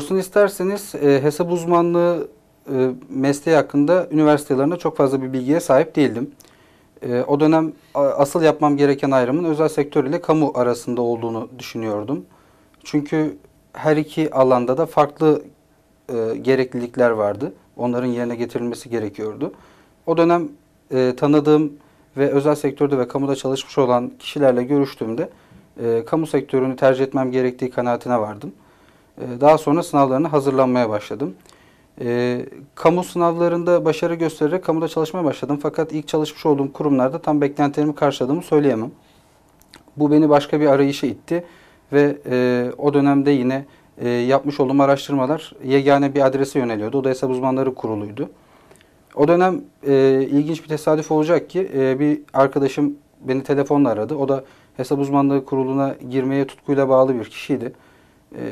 Doğrusunu isterseniz e, hesap uzmanlığı e, mesleği hakkında üniversitelerinde çok fazla bir bilgiye sahip değildim. E, o dönem asıl yapmam gereken ayrımın özel sektör ile kamu arasında olduğunu düşünüyordum. Çünkü her iki alanda da farklı e, gereklilikler vardı. Onların yerine getirilmesi gerekiyordu. O dönem e, tanıdığım ve özel sektörde ve kamuda çalışmış olan kişilerle görüştüğümde e, kamu sektörünü tercih etmem gerektiği kanaatine vardım. E, daha sonra sınavlarına hazırlanmaya başladım. E, kamu sınavlarında başarı göstererek kamuda çalışmaya başladım. Fakat ilk çalışmış olduğum kurumlarda tam beklentilerimi karşıladığımı söyleyemem. Bu beni başka bir arayışa itti ve e, o dönemde yine e, yapmış olduğum araştırmalar yegane bir adrese yöneliyordu. O da hesap uzmanları kuruluydu. O dönem e, ilginç bir tesadüf olacak ki e, bir arkadaşım beni telefonla aradı. O da hesap uzmanlığı kuruluna girmeye tutkuyla bağlı bir kişiydi. E,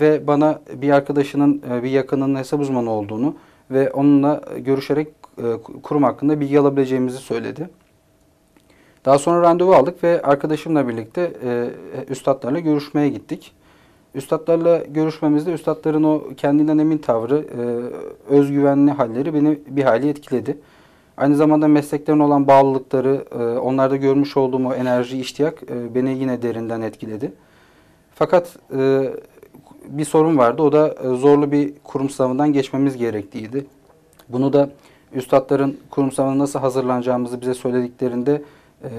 ve bana bir arkadaşının, e, bir yakınının hesap uzmanı olduğunu ve onunla görüşerek e, kurum hakkında bilgi alabileceğimizi söyledi. Daha sonra randevu aldık ve arkadaşımla birlikte e, üstadlarla görüşmeye gittik. Üstadlarla görüşmemizde üstadların o kendinden emin tavrı, e, özgüvenli halleri beni bir hali etkiledi. Aynı zamanda mesleklerine olan bağlılıkları, e, onlarda görmüş olduğum o enerji, iştiyak beni yine derinden etkiledi. Fakat e, bir sorun vardı. O da e, zorlu bir kurum sınavından geçmemiz gerektiğiydi. Bunu da üstadların kurum sınavına nasıl hazırlanacağımızı bize söylediklerinde e,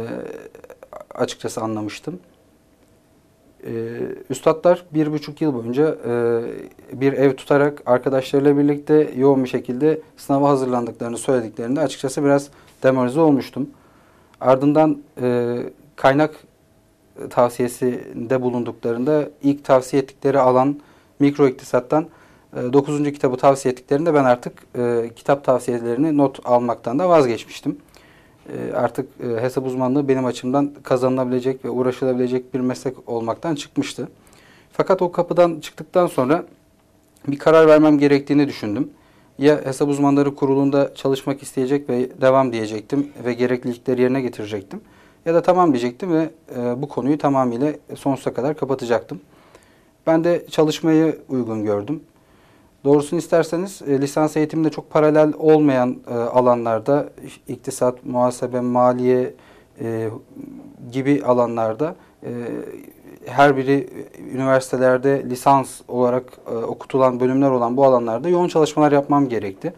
açıkçası anlamıştım. E, üstadlar bir buçuk yıl boyunca e, bir ev tutarak arkadaşlarıyla birlikte yoğun bir şekilde sınava hazırlandıklarını söylediklerinde açıkçası biraz demoralize olmuştum. Ardından e, kaynak tavsiyesinde bulunduklarında ilk tavsiye ettikleri alan mikro iktisattan 9. E, kitabı tavsiye ettiklerinde ben artık e, kitap tavsiyelerini not almaktan da vazgeçmiştim. E, artık e, hesap uzmanlığı benim açımdan kazanılabilecek ve uğraşılabilecek bir meslek olmaktan çıkmıştı. Fakat o kapıdan çıktıktan sonra bir karar vermem gerektiğini düşündüm. Ya hesap uzmanları kurulunda çalışmak isteyecek ve devam diyecektim ve gereklilikleri yerine getirecektim. Ya da tamam diyecektim ve e, bu konuyu tamamıyla sonsuza kadar kapatacaktım. Ben de çalışmayı uygun gördüm. Doğrusunu isterseniz e, lisans eğitiminde çok paralel olmayan e, alanlarda iktisat, muhasebe, maliye e, gibi alanlarda e, her biri üniversitelerde lisans olarak e, okutulan bölümler olan bu alanlarda yoğun çalışmalar yapmam gerekti.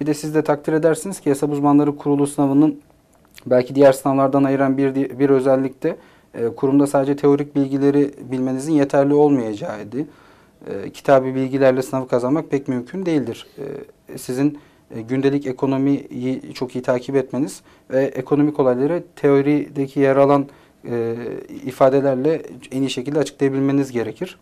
Bir de siz de takdir edersiniz ki hesap uzmanları kurulu sınavının belki diğer sınavlardan ayıran bir, bir özellik de e, kurumda sadece teorik bilgileri bilmenizin yeterli olmayacağıydı e, kitabi bilgilerle sınavı kazanmak pek mümkün değildir. E, sizin e, gündelik ekonomiyi çok iyi takip etmeniz ve ekonomik olayları teorideki yer alan e, ifadelerle en iyi şekilde açıklayabilmeniz gerekir.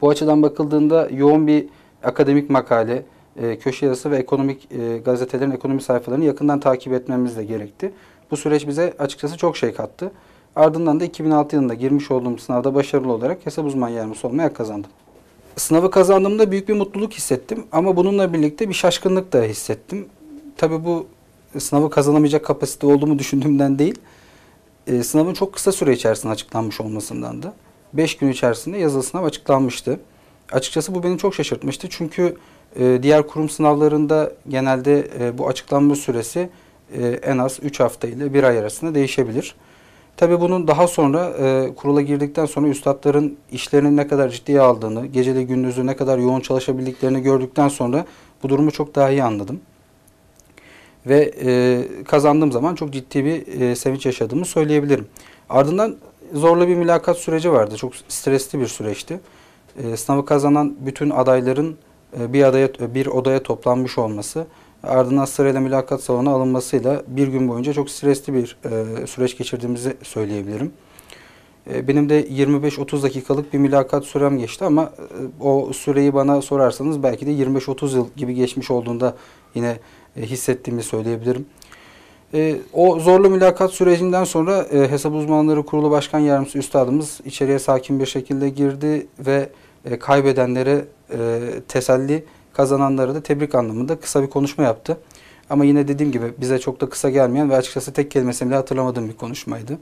Bu açıdan bakıldığında yoğun bir akademik makale, e, köşe yazısı ve ekonomik e, gazetelerin ekonomi sayfalarını yakından takip etmemiz de gerekti. Bu süreç bize açıkçası çok şey kattı. Ardından da 2006 yılında girmiş olduğum sınavda başarılı olarak hesap uzman yardımcısı olmaya kazandım. Sınavı kazandığımda büyük bir mutluluk hissettim ama bununla birlikte bir şaşkınlık da hissettim. Tabi bu sınavı kazanamayacak kapasite olduğumu düşündüğümden değil, e, sınavın çok kısa süre içerisinde açıklanmış olmasından da. 5 gün içerisinde yazılı sınav açıklanmıştı. Açıkçası bu beni çok şaşırtmıştı çünkü e, diğer kurum sınavlarında genelde e, bu açıklanma süresi e, en az 3 hafta ile 1 ay arasında değişebilir. Tabi bunun daha sonra e, kurula girdikten sonra üstadların işlerini ne kadar ciddiye aldığını, geceli gündüzü ne kadar yoğun çalışabildiklerini gördükten sonra bu durumu çok daha iyi anladım. Ve e, kazandığım zaman çok ciddi bir e, sevinç yaşadığımı söyleyebilirim. Ardından zorlu bir mülakat süreci vardı. Çok stresli bir süreçti. E, sınavı kazanan bütün adayların bir adaya bir odaya toplanmış olması ardından sırayla mülakat salonuna alınmasıyla bir gün boyunca çok stresli bir e, süreç geçirdiğimizi söyleyebilirim. E, benim de 25-30 dakikalık bir mülakat sürem geçti ama e, o süreyi bana sorarsanız belki de 25-30 yıl gibi geçmiş olduğunda yine e, hissettiğimi söyleyebilirim. E, o zorlu mülakat sürecinden sonra e, Hesap Uzmanları Kurulu Başkan Yardımcısı Üstadımız içeriye sakin bir şekilde girdi ve e, kaybedenlere e, teselli, kazananlara da tebrik anlamında kısa bir konuşma yaptı. Ama yine dediğim gibi bize çok da kısa gelmeyen ve açıkçası tek kelimesini bile hatırlamadığım bir konuşmaydı.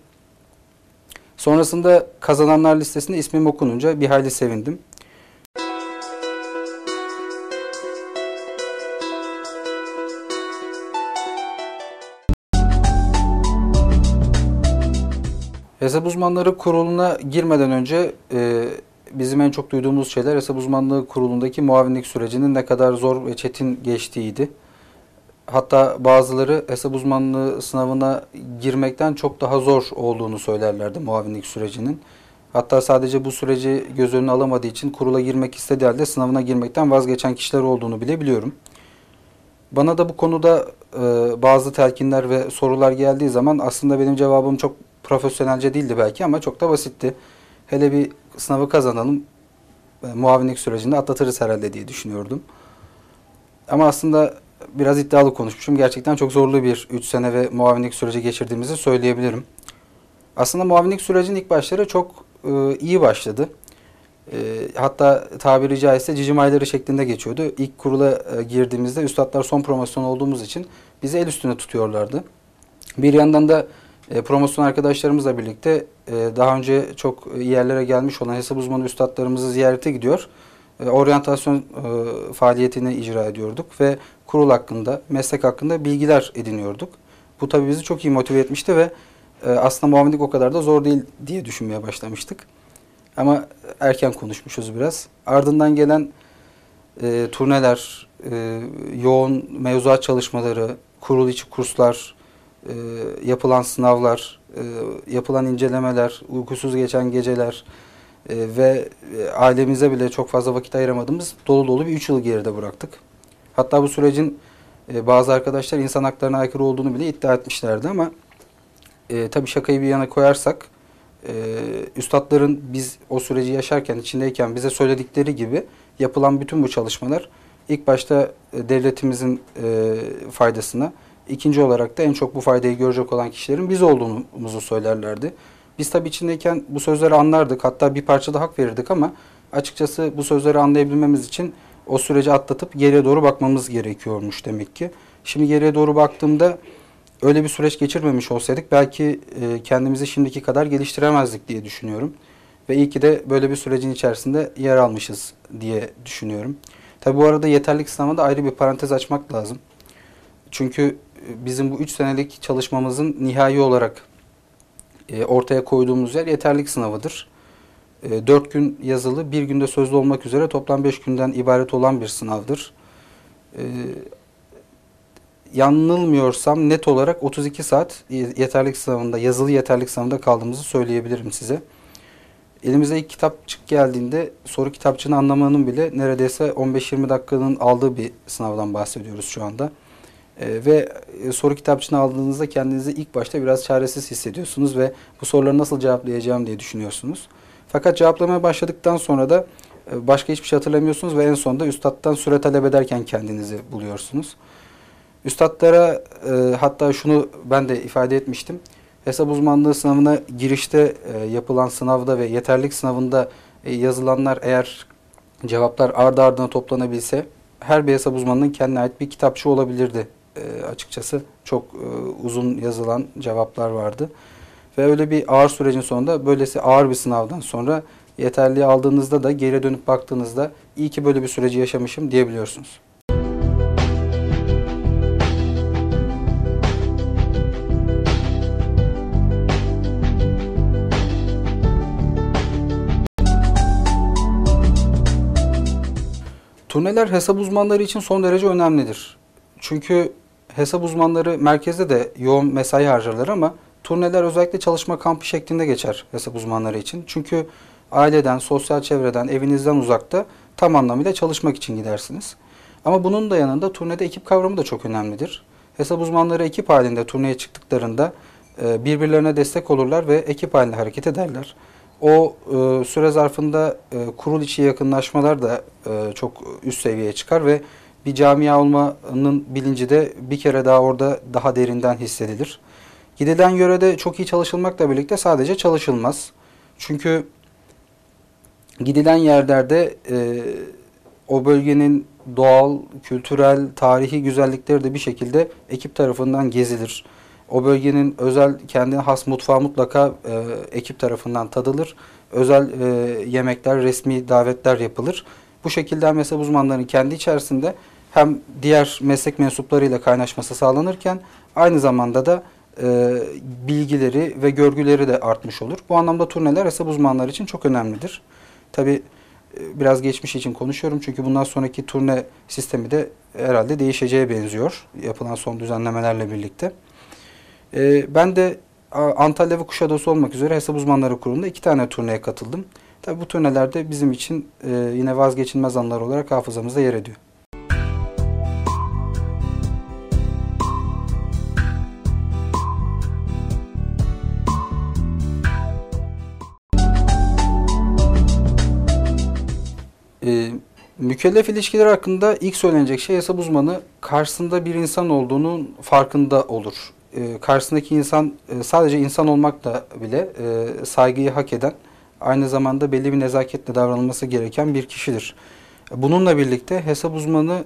Sonrasında kazananlar listesinde ismim okununca bir hayli sevindim. Hesap uzmanları kuruluna girmeden önce e, bizim en çok duyduğumuz şeyler hesap uzmanlığı kurulundaki muavinlik sürecinin ne kadar zor ve çetin geçtiğiydi. Hatta bazıları hesap uzmanlığı sınavına girmekten çok daha zor olduğunu söylerlerdi muavinlik sürecinin. Hatta sadece bu süreci göz önüne alamadığı için kurula girmek istediği halde sınavına girmekten vazgeçen kişiler olduğunu bile biliyorum. Bana da bu konuda e, bazı telkinler ve sorular geldiği zaman aslında benim cevabım çok profesyonelce değildi belki ama çok da basitti. Hele bir sınavı kazanalım, e, muavinlik sürecinde atlatırız herhalde diye düşünüyordum. Ama aslında biraz iddialı konuşmuşum. Gerçekten çok zorlu bir 3 sene ve muavinlik süreci geçirdiğimizi söyleyebilirim. Aslında muavinlik sürecinin ilk başları çok e, iyi başladı. E, hatta tabiri caizse cicim ayları şeklinde geçiyordu. İlk kurula e, girdiğimizde üstadlar son promosyon olduğumuz için bizi el üstüne tutuyorlardı. Bir yandan da e, promosyon arkadaşlarımızla birlikte e, daha önce çok yerlere gelmiş olan hesap uzmanı üstadlarımızı ziyarete gidiyor. E, oryantasyon e, faaliyetini icra ediyorduk ve kurul hakkında, meslek hakkında bilgiler ediniyorduk. Bu tabii bizi çok iyi motive etmişti ve e, aslında muavinlik o kadar da zor değil diye düşünmeye başlamıştık. Ama erken konuşmuşuz biraz. Ardından gelen e, turneler, e, yoğun mevzuat çalışmaları, kurul içi kurslar, e, yapılan sınavlar, e, yapılan incelemeler, uykusuz geçen geceler e, ve e, ailemize bile çok fazla vakit ayıramadığımız dolu dolu bir üç yıl geride bıraktık. Hatta bu sürecin e, bazı arkadaşlar insan haklarına aykırı olduğunu bile iddia etmişlerdi ama e, tabii şakayı bir yana koyarsak e, üstadların biz o süreci yaşarken, içindeyken bize söyledikleri gibi yapılan bütün bu çalışmalar ilk başta e, devletimizin e, faydasına, ikinci olarak da en çok bu faydayı görecek olan kişilerin biz olduğumuzu söylerlerdi. Biz tabii içindeyken bu sözleri anlardık, hatta bir parça da hak verirdik ama açıkçası bu sözleri anlayabilmemiz için o süreci atlatıp geriye doğru bakmamız gerekiyormuş demek ki. Şimdi geriye doğru baktığımda öyle bir süreç geçirmemiş olsaydık belki e, kendimizi şimdiki kadar geliştiremezdik diye düşünüyorum. Ve iyi ki de böyle bir sürecin içerisinde yer almışız diye düşünüyorum. Tabi bu arada yeterlik sınavında ayrı bir parantez açmak lazım. Çünkü bizim bu 3 senelik çalışmamızın nihai olarak e, ortaya koyduğumuz yer yeterlik sınavıdır. 4 gün yazılı, bir günde sözlü olmak üzere toplam 5 günden ibaret olan bir sınavdır yanılmıyorsam net olarak 32 saat yeterlik sınavında, yazılı yeterlik sınavında kaldığımızı söyleyebilirim size. Elimize ilk kitapçık geldiğinde soru kitapçığını anlamanın bile neredeyse 15-20 dakikanın aldığı bir sınavdan bahsediyoruz şu anda. Ee, ve e, soru kitapçığını aldığınızda kendinizi ilk başta biraz çaresiz hissediyorsunuz ve bu soruları nasıl cevaplayacağım diye düşünüyorsunuz. Fakat cevaplamaya başladıktan sonra da e, başka hiçbir şey hatırlamıyorsunuz ve en sonunda üstattan süre talep ederken kendinizi buluyorsunuz. Üstadlara e, hatta şunu ben de ifade etmiştim. Hesap uzmanlığı sınavına girişte e, yapılan sınavda ve yeterlik sınavında e, yazılanlar eğer cevaplar ardı ardına toplanabilse her bir hesap uzmanının kendine ait bir kitapçı olabilirdi e, açıkçası. Çok e, uzun yazılan cevaplar vardı. Ve öyle bir ağır sürecin sonunda böylesi ağır bir sınavdan sonra yeterliği aldığınızda da geri dönüp baktığınızda iyi ki böyle bir süreci yaşamışım diyebiliyorsunuz. Turneler hesap uzmanları için son derece önemlidir. Çünkü hesap uzmanları merkezde de yoğun mesai harcarlar ama turneler özellikle çalışma kampı şeklinde geçer hesap uzmanları için. Çünkü aileden, sosyal çevreden, evinizden uzakta tam anlamıyla çalışmak için gidersiniz. Ama bunun da yanında turnede ekip kavramı da çok önemlidir. Hesap uzmanları ekip halinde turneye çıktıklarında e, birbirlerine destek olurlar ve ekip halinde hareket ederler. O e, süre zarfında e, kurul içi yakınlaşmalar da çok üst seviyeye çıkar ve bir camia olmanın bilinci de bir kere daha orada daha derinden hissedilir. Gidilen yörede çok iyi çalışılmakla birlikte sadece çalışılmaz. Çünkü gidilen yerlerde e, o bölgenin doğal, kültürel, tarihi güzellikleri de bir şekilde ekip tarafından gezilir. O bölgenin özel kendine has mutfağı mutlaka e, ekip tarafından tadılır. Özel e, yemekler, resmi davetler yapılır. Bu şekilde mezhep uzmanlarının kendi içerisinde hem diğer meslek mensuplarıyla kaynaşması sağlanırken aynı zamanda da e, bilgileri ve görgüleri de artmış olur. Bu anlamda turneler hesap uzmanları için çok önemlidir. Tabi e, biraz geçmiş için konuşuyorum çünkü bundan sonraki turne sistemi de herhalde değişeceğe benziyor yapılan son düzenlemelerle birlikte. E, ben de Antalya ve Kuşadası olmak üzere hesap uzmanları kurulunda iki tane turneye katıldım. Tabi bu turnelerde bizim için e, yine vazgeçilmez anlar olarak hafızamızda yer ediyor. Mükellef ilişkiler hakkında ilk söylenecek şey hesap uzmanı karşısında bir insan olduğunun farkında olur. E, karşısındaki insan e, sadece insan olmakla bile e, saygıyı hak eden, aynı zamanda belli bir nezaketle davranılması gereken bir kişidir. Bununla birlikte hesap uzmanı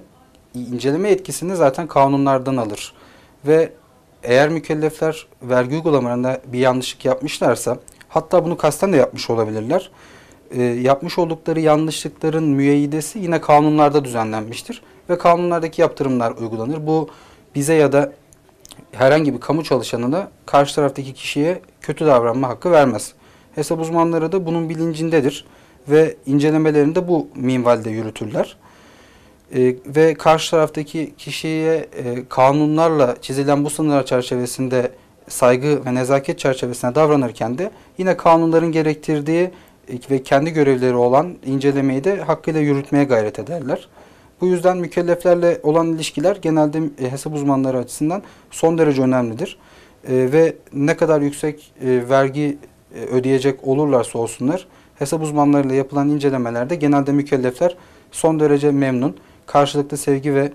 inceleme etkisini zaten kanunlardan alır. Ve eğer mükellefler vergi uygulamalarında bir yanlışlık yapmışlarsa, hatta bunu kasten de yapmış olabilirler, e, yapmış oldukları yanlışlıkların müeyyidesi yine kanunlarda düzenlenmiştir. Ve kanunlardaki yaptırımlar uygulanır. Bu bize ya da herhangi bir kamu çalışanına karşı taraftaki kişiye kötü davranma hakkı vermez. Hesap uzmanları da bunun bilincindedir ve incelemelerini de bu minvalde yürütürler. E, ve karşı taraftaki kişiye e, kanunlarla çizilen bu sınırlar çerçevesinde saygı ve nezaket çerçevesinde davranırken de yine kanunların gerektirdiği ve kendi görevleri olan incelemeyi de hakkıyla yürütmeye gayret ederler. Bu yüzden mükelleflerle olan ilişkiler genelde e, hesap uzmanları açısından son derece önemlidir. E, ve ne kadar yüksek e, vergi e, ödeyecek olurlarsa olsunlar, hesap uzmanlarıyla yapılan incelemelerde genelde mükellefler son derece memnun. Karşılıklı sevgi ve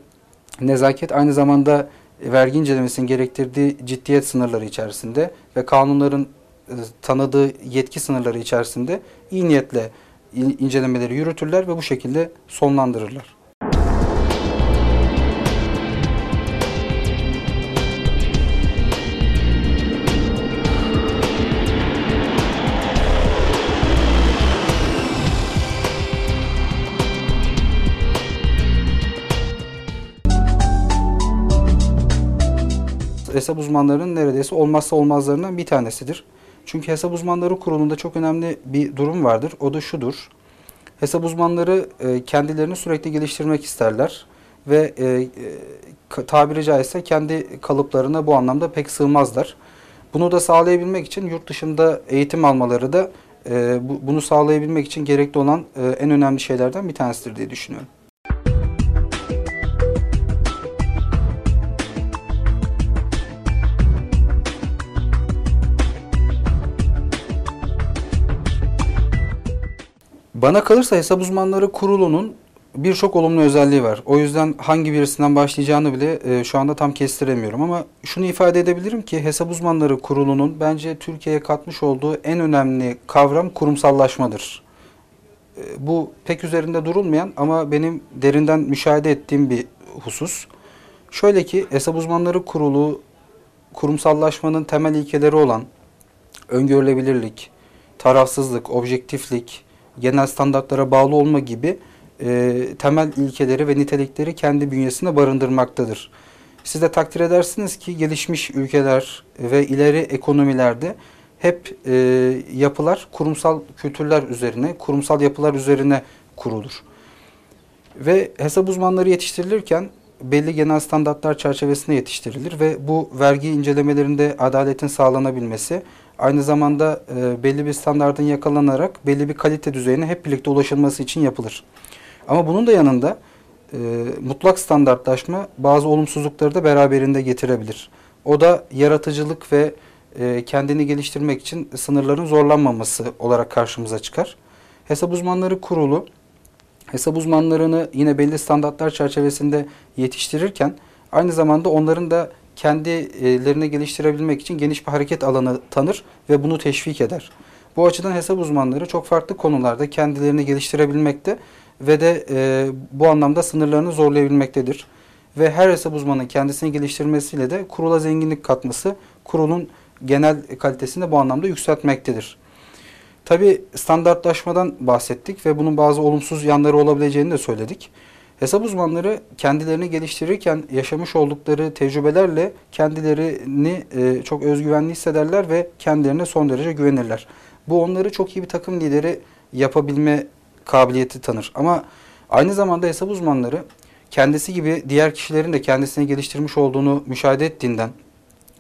nezaket aynı zamanda vergi incelemesinin gerektirdiği ciddiyet sınırları içerisinde ve kanunların e, tanıdığı yetki sınırları içerisinde iyi niyetle incelemeleri yürütürler ve bu şekilde sonlandırırlar. hesap uzmanlarının neredeyse olmazsa olmazlarından bir tanesidir. Çünkü hesap uzmanları kurulunda çok önemli bir durum vardır. O da şudur. Hesap uzmanları e, kendilerini sürekli geliştirmek isterler ve e, e, tabiri caizse kendi kalıplarına bu anlamda pek sığmazlar. Bunu da sağlayabilmek için yurt dışında eğitim almaları da e, bu, bunu sağlayabilmek için gerekli olan e, en önemli şeylerden bir tanesidir diye düşünüyorum. Bana kalırsa hesap uzmanları kurulunun birçok olumlu özelliği var. O yüzden hangi birisinden başlayacağını bile e, şu anda tam kestiremiyorum ama şunu ifade edebilirim ki hesap uzmanları kurulunun bence Türkiye'ye katmış olduğu en önemli kavram kurumsallaşmadır. E, bu pek üzerinde durulmayan ama benim derinden müşahede ettiğim bir husus. Şöyle ki hesap uzmanları kurulu kurumsallaşmanın temel ilkeleri olan öngörülebilirlik, tarafsızlık, objektiflik, genel standartlara bağlı olma gibi e, temel ilkeleri ve nitelikleri kendi bünyesinde barındırmaktadır. Siz de takdir edersiniz ki gelişmiş ülkeler ve ileri ekonomilerde hep e, yapılar kurumsal kültürler üzerine, kurumsal yapılar üzerine kurulur. Ve hesap uzmanları yetiştirilirken belli genel standartlar çerçevesinde yetiştirilir ve bu vergi incelemelerinde adaletin sağlanabilmesi, aynı zamanda e, belli bir standartın yakalanarak belli bir kalite düzeyine hep birlikte ulaşılması için yapılır. Ama bunun da yanında e, mutlak standartlaşma bazı olumsuzlukları da beraberinde getirebilir. O da yaratıcılık ve e, kendini geliştirmek için sınırların zorlanmaması olarak karşımıza çıkar. Hesap uzmanları kurulu hesap uzmanlarını yine belli standartlar çerçevesinde yetiştirirken aynı zamanda onların da kendilerini geliştirebilmek için geniş bir hareket alanı tanır ve bunu teşvik eder. Bu açıdan hesap uzmanları çok farklı konularda kendilerini geliştirebilmekte ve de e, bu anlamda sınırlarını zorlayabilmektedir. Ve her hesap uzmanının kendisini geliştirmesiyle de kurula zenginlik katması kurulun genel kalitesini bu anlamda yükseltmektedir. Tabi standartlaşmadan bahsettik ve bunun bazı olumsuz yanları olabileceğini de söyledik. Hesap uzmanları kendilerini geliştirirken yaşamış oldukları tecrübelerle kendilerini e, çok özgüvenli hissederler ve kendilerine son derece güvenirler. Bu onları çok iyi bir takım lideri yapabilme kabiliyeti tanır. Ama aynı zamanda hesap uzmanları kendisi gibi diğer kişilerin de kendisini geliştirmiş olduğunu müşahede ettiğinden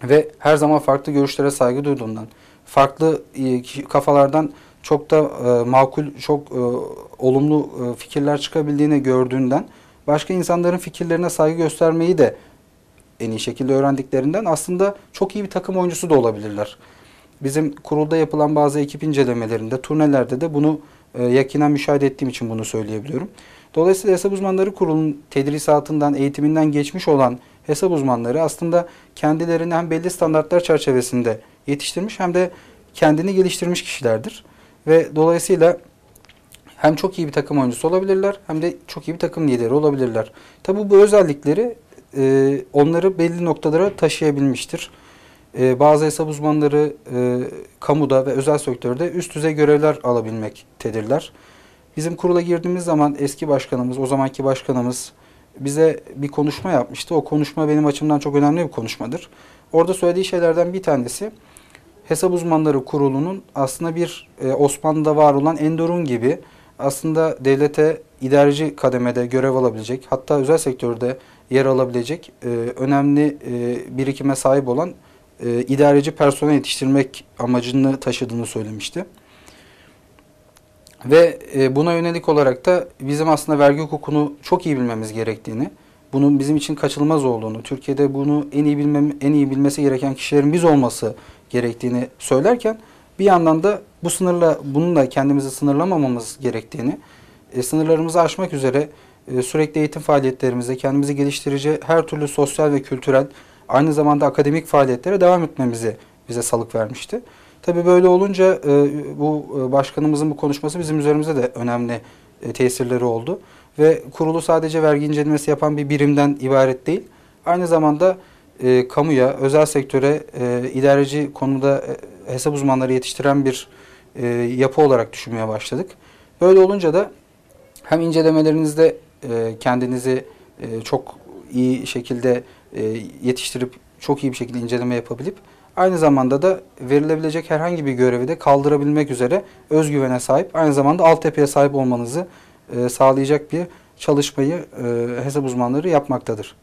ve her zaman farklı görüşlere saygı duyduğundan, farklı e, kafalardan çok da e, makul, çok e, olumlu e, fikirler çıkabildiğini gördüğünden başka insanların fikirlerine saygı göstermeyi de en iyi şekilde öğrendiklerinden aslında çok iyi bir takım oyuncusu da olabilirler. Bizim kurulda yapılan bazı ekip incelemelerinde, turnelerde de bunu e, yakinen müşahede ettiğim için bunu söyleyebiliyorum. Dolayısıyla hesap uzmanları kurulun tedrisatından, eğitiminden geçmiş olan hesap uzmanları aslında kendilerini hem belli standartlar çerçevesinde yetiştirmiş hem de kendini geliştirmiş kişilerdir. Ve dolayısıyla hem çok iyi bir takım oyuncusu olabilirler hem de çok iyi bir takım lideri olabilirler. Tabi bu özellikleri e, onları belli noktalara taşıyabilmiştir. E, bazı hesap uzmanları e, kamuda ve özel sektörde üst düzey görevler alabilmektedirler. Bizim kurula girdiğimiz zaman eski başkanımız, o zamanki başkanımız bize bir konuşma yapmıştı. O konuşma benim açımdan çok önemli bir konuşmadır. Orada söylediği şeylerden bir tanesi Hesap Uzmanları Kurulu'nun aslında bir e, Osmanlı'da var olan Endorun gibi aslında devlete idareci kademede görev alabilecek, hatta özel sektörde yer alabilecek e, önemli e, birikime sahip olan e, idareci personel yetiştirmek amacını taşıdığını söylemişti. Ve e, buna yönelik olarak da bizim aslında vergi hukukunu çok iyi bilmemiz gerektiğini, bunun bizim için kaçınılmaz olduğunu, Türkiye'de bunu en iyi bilmem en iyi bilmesi gereken kişilerin biz olması gerektiğini söylerken bir yandan da bu sınırla bununla kendimizi sınırlamamamız gerektiğini, e, sınırlarımızı aşmak üzere e, sürekli eğitim faaliyetlerimizde kendimizi geliştirici her türlü sosyal ve kültürel aynı zamanda akademik faaliyetlere devam etmemizi bize salık vermişti. Tabii böyle olunca e, bu e, başkanımızın bu konuşması bizim üzerimize de önemli e, tesirleri oldu. Ve kurulu sadece vergi incelemesi yapan bir birimden ibaret değil. Aynı zamanda e, kamuya, özel sektöre e, idareci konuda e, hesap uzmanları yetiştiren bir e, yapı olarak düşünmeye başladık. Böyle olunca da hem incelemelerinizde e, kendinizi e, çok iyi şekilde e, yetiştirip çok iyi bir şekilde inceleme yapabilip aynı zamanda da verilebilecek herhangi bir görevi de kaldırabilmek üzere özgüvene sahip aynı zamanda altyapıya sahip olmanızı e, sağlayacak bir çalışmayı e, hesap uzmanları yapmaktadır.